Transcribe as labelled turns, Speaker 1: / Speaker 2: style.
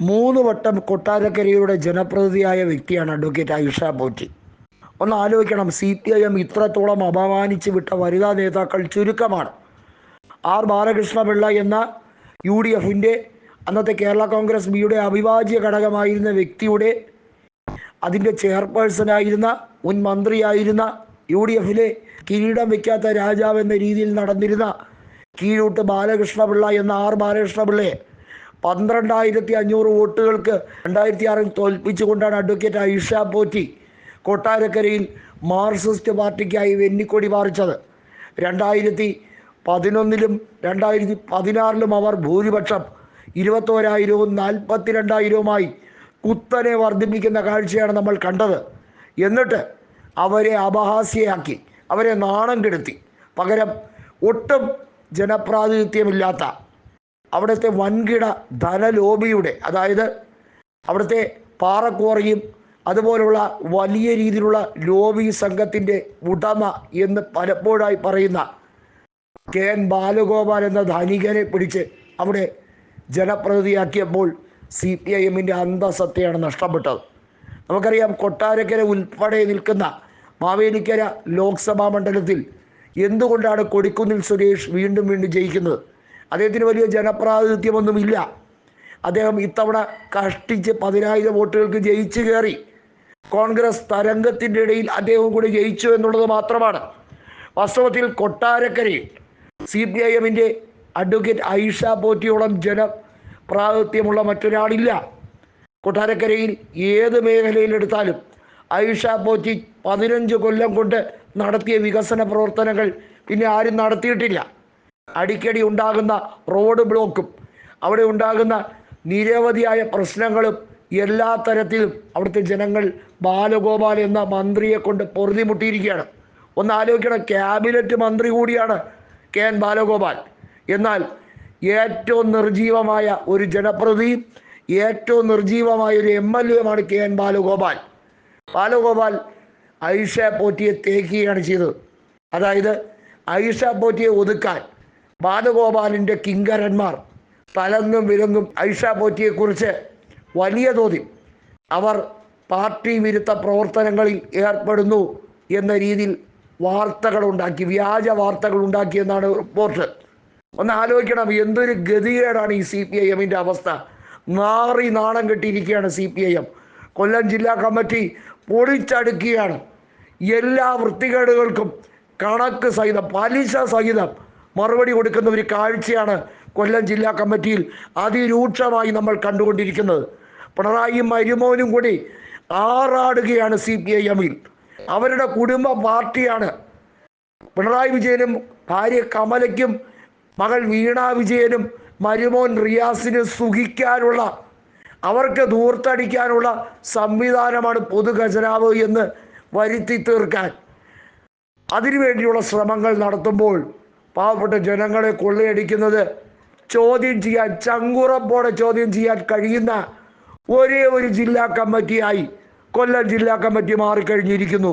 Speaker 1: മൂന്ന് വട്ടം കൊട്ടാരക്കരയുടെ ജനപ്രതിനിധിയായ വ്യക്തിയാണ് അഡ്വക്കേറ്റ് ആയിഷ പോറ്റി ഒന്ന് ആലോചിക്കണം സി പി ഐ എം ഇത്രത്തോളം അപമാനിച്ചു വിട്ട വനിതാ നേതാക്കൾ ചുരുക്കമാണ്. ആർ ബാലകൃഷ്ണപിള്ള എന്ന യു ഡി എഫിന്റെ അന്നത്തെ കേരള കോൺഗ്രസ് ബിയുടെ അവിഭാജ്യ ഘടകമായിരുന്ന വ്യക്തിയുടെ അതിന്റെ ചെയർപേഴ്സണായിരുന്ന മുൻ മന്ത്രിയായിരുന്ന യു ഡി എഫിലെ കിരീടം വയ്ക്കാത്ത രാജാവ് എന്ന രീതിയിൽ നടന്നിരുന്ന കീഴൂട്ട് ബാലകൃഷ്ണപിള്ള എന്ന ആർ ബാലകൃഷ്ണപിള്ളയെ പന്ത്രണ്ടായിരത്തി അഞ്ഞൂറ് വോട്ടുകൾക്ക് രണ്ടായിരത്തി ആറിൽ തോൽപ്പിച്ചുകൊണ്ടാണ് അഡ്വക്കേറ്റ് ഐഷ പോറ്റി കൊട്ടാരക്കരയിൽ മാർക്സിസ്റ്റ് പാർട്ടിക്കായി വെന്നിക്കൊടി പാറിച്ചത്. രണ്ടായിരത്തി പതിനൊന്നിലും രണ്ടായിരത്തി പതിനാറിലും അവർ ഭൂരിപക്ഷം ഇരുപത്തോരായിരവും നാൽപ്പത്തിരണ്ടായിരവുമായി കുത്തനെ വർദ്ധിപ്പിക്കുന്ന കാഴ്ചയാണ് നമ്മൾ കണ്ടത്. എന്നിട്ട് അവരെ അപഹാസ്യയാക്കി അവരെ നാണം കെടുത്തി. പകരം ഒട്ടും ജനപ്രാതിനിധ്യമില്ലാത്ത അവിടുത്തെ വൻകിട ധനലോബിയുടെ അതായത് അവിടുത്തെ പാറക്കോറയും അതുപോലുള്ള വലിയ രീതിയിലുള്ള ലോബി സംഘത്തിന്റെ ഉടമ എന്ന് പലപ്പോഴായി പറയുന്ന കെ എൻ ബാലഗോപാൽ എന്ന ധനികനെ പിടിച്ച് അവിടെ ജനപ്രതിനിധിയാക്കിയപ്പോൾ സി പി ഐ എമ്മിന്റെ അന്തസത്തയാണ് നഷ്ടപ്പെട്ടത്. നമുക്കറിയാം കൊട്ടാരക്കര ഉൾപ്പെടെ നിൽക്കുന്ന മാവേലിക്കര ലോക്സഭാ മണ്ഡലത്തിൽ എന്തുകൊണ്ടാണ് കൊടിക്കുന്നിൽ സുരേഷ് വീണ്ടും വീണ്ടും ജയിക്കുന്നത്? അദ്ദേഹത്തിന് വലിയ ജനപ്രാതിനിധ്യമൊന്നുമില്ല. അദ്ദേഹം ഇത്തവണ കഷ്ടിച്ച് പതിനായിരം വോട്ടുകൾക്ക് ജയിച്ചു കയറി. കോൺഗ്രസ് തരംഗത്തിന്റെ ഇടയിൽ അദ്ദേഹം കൂടി ജയിച്ചു എന്നുള്ളത് മാത്രമാണ്. വാസ്തവത്തിൽ കൊട്ടാരക്കരയിൽ സി പി ഐ എമ്മിന്റെ അഡ്വക്കേറ്റ് ഐഷ പോറ്റിയോളം ജനപ്രാതിനിധ്യമുള്ള മറ്റൊരാളില്ല. കൊട്ടാരക്കരയിൽ ഏത് മേഖലയിലെടുത്താലും ഐഷ പോറ്റി പതിനഞ്ച് കൊല്ലം കൊണ്ട് നടത്തിയ വികസന പ്രവർത്തനങ്ങൾ പിന്നെ ആരും നടത്തിയിട്ടില്ല. അടിക്കടി ഉണ്ടാകുന്ന റോഡ് ബ്ലോക്കും അവിടെ ഉണ്ടാകുന്ന നിരവധിയായ പ്രശ്നങ്ങളും എല്ലാ തരത്തിലും അവിടുത്തെ ജനങ്ങൾ ബാലഗോപാൽ എന്ന മന്ത്രിയെ കൊണ്ട് പൊറുതിമുട്ടിയിരിക്കുകയാണ്. ഒന്ന് ആലോചിക്കണം ക്യാബിനറ്റ് മന്ത്രി കൂടിയാണ് കെ എൻ ബാലഗോപാൽ. എന്നാൽ ഏറ്റവും നിർജീവമായ ഒരു ജനപ്രതിയും ഏറ്റവും നിർജീവമായ ഒരു എം എൽ എമാണ് കെ എൻ ബാലഗോപാൽ. ബാലഗോപാൽ ഐഷ പോറ്റിയെ തേക്കുകയാണ് ചെയ്തത്. അതായത് ഐഷ പോറ്റിയെ ഒതുക്കാൻ ബാലഗോപാലിന്റെ കിങ്കരന്മാർ തലങ്ങും വിലങ്ങും ഐഷ പോറ്റിയെക്കുറിച്ച് വലിയ തോതിൽ അവർ പാർട്ടി വിരുദ്ധ പ്രവർത്തനങ്ങളിൽ ഏർപ്പെടുന്നു എന്ന രീതിയിൽ വാർത്തകളുണ്ടാക്കി വ്യാജ വാർത്തകൾ ഉണ്ടാക്കി എന്നാണ് റിപ്പോർട്ട്. ഒന്ന് ആലോചിക്കണം എന്തൊരു ഗതികേടാണ് ഈ സി പി ഐ എമ്മിന്റെ അവസ്ഥ. നാറി നാണം കെട്ടിയിരിക്കുകയാണ് C P I M. Kollam ജില്ലാ കമ്മിറ്റി പൊളിച്ചടുക്കുകയാണ് എല്ലാ വൃത്തികേടുകൾക്കും കണക്ക് സഹിതം പലിശ സഹിതം മറുപടി കൊടുക്കുന്ന ഒരു കാഴ്ചയാണ് കൊല്ലം ജില്ലാ കമ്മിറ്റിയിൽ അതിരൂക്ഷമായി നമ്മൾ കണ്ടുകൊണ്ടിരിക്കുന്നത്. പിണറായിയും മരുമോനും കൂടി ആറാടുകയാണ് സി പി ഐ എമ്മിൽ. അവരുടെ കുടുംബ പാർട്ടിയാണ്. പിണറായി വിജയനും ഭാര്യ കമലയ്ക്കും മകൾ വീണ വിജയനും മരുമോൻ റിയാസിന് സുഖിക്കാനുള്ള അവർക്ക് ദൂർത്തടിക്കാനുള്ള സംവിധാനമാണ് പൊതു ഖജനാവ് എന്ന് വരുത്തി തീർക്കാൻ. അതിനുവേണ്ടിയുള്ള ശ്രമങ്ങൾ നടത്തുമ്പോൾ പാവപ്പെട്ട ജനങ്ങളെ കൊള്ളയടിക്കുന്നത് ചോദ്യം ചെയ്യാൻ ചങ്കുറപ്പോടെ ചോദ്യം ചെയ്യാൻ കഴിയുന്ന ഒരേ ഒരു ജില്ലാ കമ്മിറ്റിയായി കൊല്ലം ജില്ലാ കമ്മിറ്റി മാറിക്കഴിഞ്ഞിരിക്കുന്നു.